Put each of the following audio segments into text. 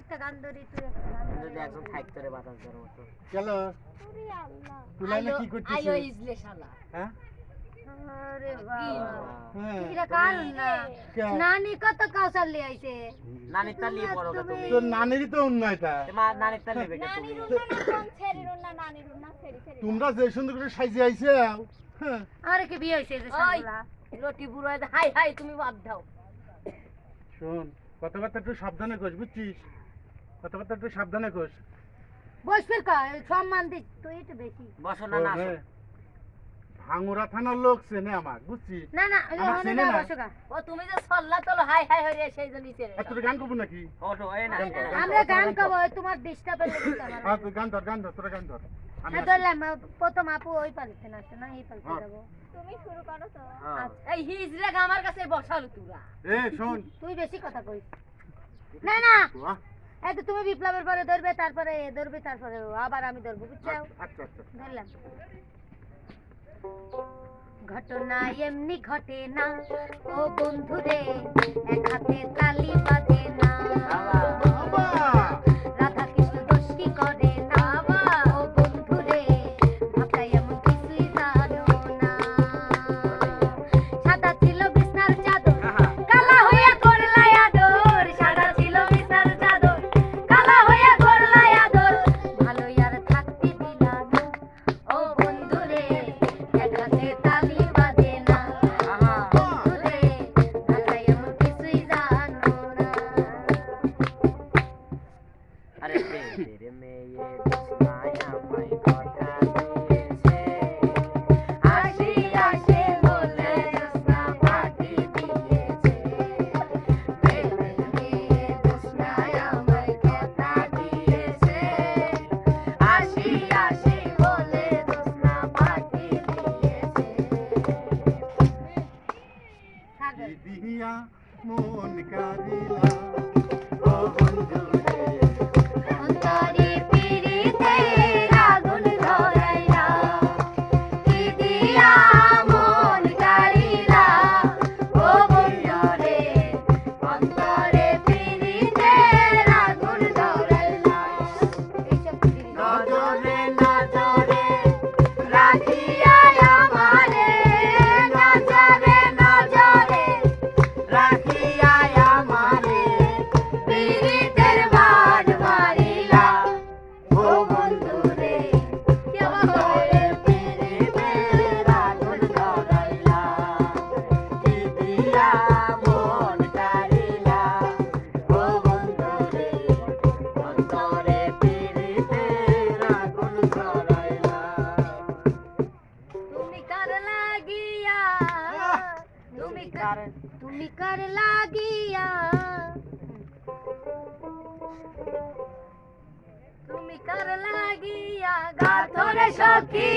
একটা গান ধরি তুই একটা গান যদি একজন থাকতো রে বাতাস দেওয়ার মতো। গেল তুলাইলে কি আইলো ইজলে শালা। হ্যাঁ? আরে বাবা। হ্যাঁ। এটা কার না? কে? নানি কত কাউসার লিয়ে আইছে? নানির তার লিয়ে পড়ো তুমি। তোর নানেরই তো উন্নয়টা এ মা নানির তার লিবে গে তুমি? তোমরা যে সুন্দর করে সাইজে আইছে হ্যাঁ। আরে কি বিয়ে হইছে যে ওই। সাবলা লটি বুড়ো হাই হাই তুমি বাদ দাও। শোন কথাবার্তা একটু সাবধানে কোস বুঝছিস? কথাবার্তা একটু সাবধানে কোস বস ফির কা সম্মান দিস তুই একটু বেশি। বসো না না ভাঙুরা থানার লোক চেনে আমার বুঝছিস না না চেনে না। ও তুমি যে সল্লা তোলো হাই হাই হয়ে সেই আর তোর গান করব নাকি? ওঠো এই না কর, আমরা গান তোমার ডিস্টার্ব হ্যাঁ তুই গান ধর গান ধর তোরা গান ধর। আমি হ্যাঁ ধরলাম প্রথম আপু ওই পালিতে না এই পালিতে। যাব। হ্যাঁ। এই হিজরে আমার কাছে বসালো তোরা। এ শোন। তুই বেশি কথা কইস। না না। এই তো তুমি বিপ্লবের পরে ধরবে তারপরে ধরবে তারপরে আবার আমি ধরবো বুঝছ? আচ্ছা আচ্ছা ধরলাম। ঘটনা এমনি ঘটে না। ও বন্ধুরে এক হাতে তালি বাজে না। তুমি কার তুমি কার লাগিয়া? তুমি কার লাগিয়া? গাথরে সখী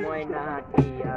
ময়না টিয়া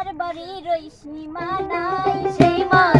আমার বাড়ি রইসনি মানাই সেই মানুষটার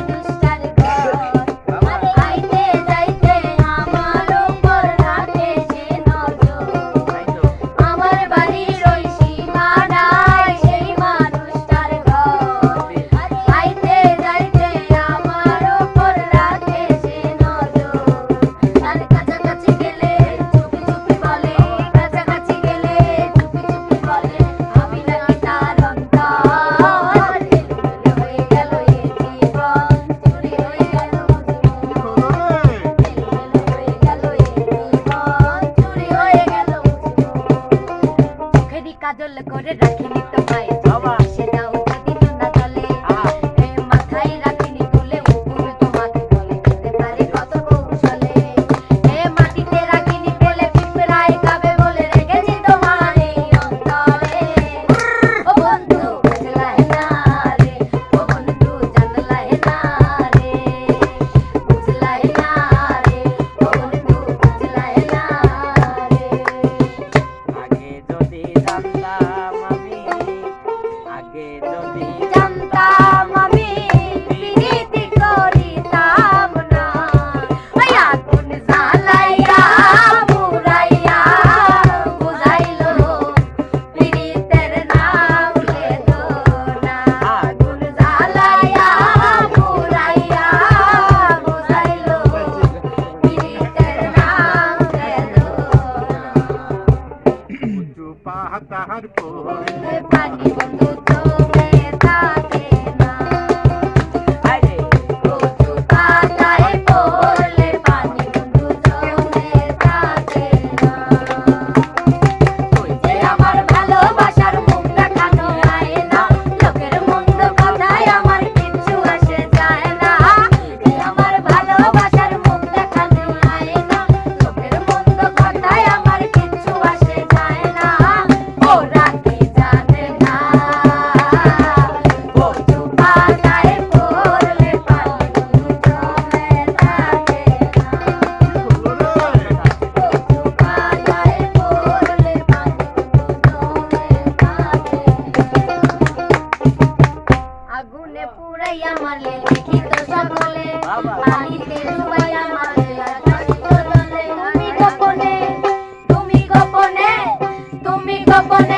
I'm Somebody.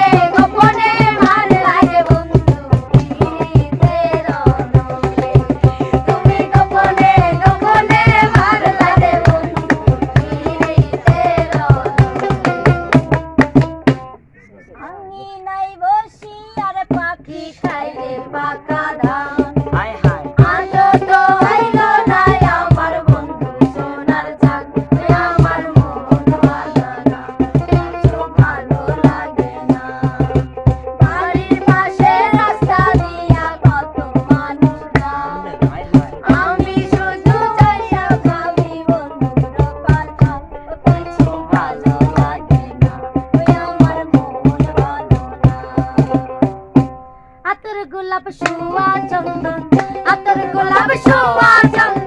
গোলাপ সোয়া চন্দন আতর গোলাপ সোয়া চন্দন।